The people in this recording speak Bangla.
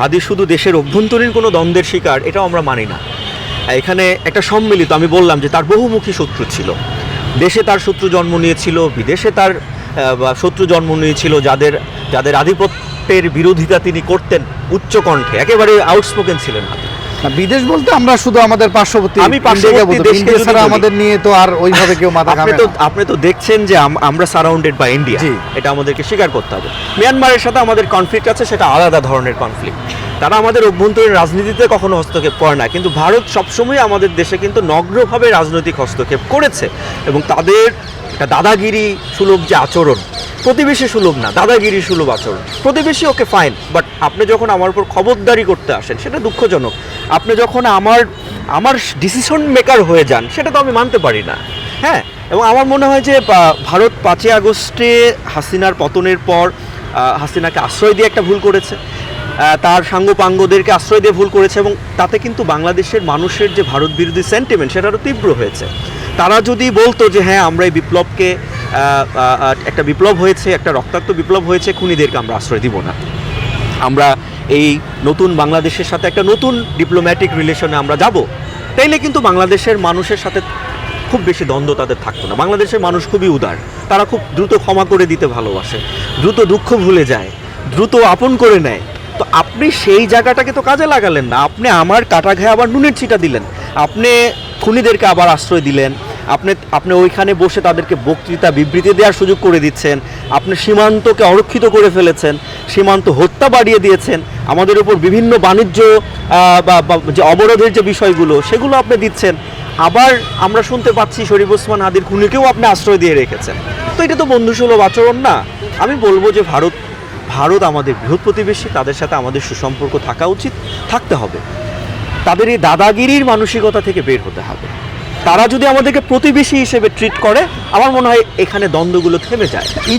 হাদি শুধু দেশের অভ্যন্তরীণ কোনো দ্বন্দ্বের শিকার এটাও আমরা মানি না। এখানে একটা সম্মিলিত আমি বললাম যে তার বহুমুখী শত্রু ছিল। দেশে তার শত্রু জন্ম নিয়েছিল বিদেশে তার শত্রু জন্ম নিয়েছিল যাদের যাদের আধিপত্যের বিরোধিতা তিনি করতেন উচ্চকণ্ঠে একেবারে আউটস্পোকেন ছিলেন না, বিদেশ বলতে আমরা শুধু আমাদের পার্শ্ববর্তী আমি পার্শ্ববর্তী দেশকে ছাড়া আমাদের নিয়ে তো আর ওইভাবে কেউ মাথা ঘামে তো আপনি তো দেখছেন যে আমরা সারাউন্ডেড বাই ইন্ডিয়া এটা আমাদেরকে স্বীকার করতে হবে। মিয়ানমারের সাথে আমাদের কনফ্লিক্ট আছে সেটা আলাদা ধরনের কনফ্লিক্ট তারা আমাদের অভ্যন্তরীণ রাজনীতিতে কখনো হস্তক্ষেপ করে না কিন্তু ভারত সবসময় আমাদের দেশে কিন্তু নগ্নভাবে রাজনৈতিক হস্তক্ষেপ করেছে। এবং তাদের একটা দাদাগিরি সুলভ যে আচরণ প্রতিবেশী সুলভ না দাদাগিরি সুলভ আচরণ। প্রতিবেশী, ওকে ফাইন বাট আপনি যখন আমার উপর খবরদারি করতে আসেন, সেটা দুঃখজনক। আপনি যখন আমার আমার ডিসিশন মেকার হয়ে যান, সেটা তো আমি মানতে পারি না। হ্যাঁ এবং আমার মনে হয় যে ভারত পাঁচই আগস্টে হাসিনার পতনের পর হাসিনাকে আশ্রয় দিয়ে একটা ভুল করেছে। তার সাঙ্গপাঙ্গদেরকে আশ্রয় দিয়ে ভুল করেছে, এবং তাতে কিন্তু বাংলাদেশের মানুষের যে ভারত বিরোধী সেন্টিমেন্ট সেটা আরও তীব্র হয়েছে। তারা যদি বলতো যে হ্যাঁ আমরা এই বিপ্লবকে একটা বিপ্লব হয়েছে, একটা রক্তাক্ত বিপ্লব হয়েছে, খুনিদেরকে আমরা আশ্রয় দিব না। আমরা এই নতুন বাংলাদেশের সাথে একটা নতুন ডিপ্লোম্যাটিক রিলেশনে আমরা যাব। তাইলে কিন্তু বাংলাদেশের মানুষের সাথে খুব বেশি দ্বন্দ্ব তাদের থাকতো না। বাংলাদেশের মানুষ খুবই উদার। তারা খুব দ্রুত ক্ষমা করে দিতে ভালোবাসে, দ্রুত দুঃখ ভুলে যায়, দ্রুত আপন করে নেয়। তো আপনি সেই জায়গাটাকে তো কাজে লাগালেন না। আপনি আমার কাটা ঘায়ে আবার নুনের ছিটা দিলেন। আপনি খুনিদেরকে আবার আশ্রয় দিলেন। আপনি আপনি ওইখানে বসে তাদেরকে বক্তৃতা, বিবৃতি দেওয়ার সুযোগ করে দিচ্ছেন। আপনি সীমান্তকে অরক্ষিত করে ফেলেছেন, সীমান্ত হত্যা বাড়িয়ে দিয়েছেন। আমাদের উপর বিভিন্ন বাণিজ্য বা, যে অবরোধের যে বিষয়গুলো, সেগুলো আপনি দিচ্ছেন। আবার আমরা শুনতে পাচ্ছি শরীফ ওসমান হাদির খুনিকেও আপনি আশ্রয় দিয়ে রেখেছেন। তো এটা তো বন্ধুসুলভ আচরণ না। আমি বলব যে ভারত ভারত আমাদের বৃহৎ প্রতিবেশী, তাদের সাথে আমাদের সুসম্পর্ক থাকা উচিত, থাকতে হবে। তাদের এই দাদাগিরির মানসিকতা থেকে বের হতে হবে। তারা যদি আমাদেরকে প্রতিবেশী হিসেবে ট্রিট করে, আমার মনে হয় এখানে দ্বন্দ্বগুলো থেমে যায়। এই যে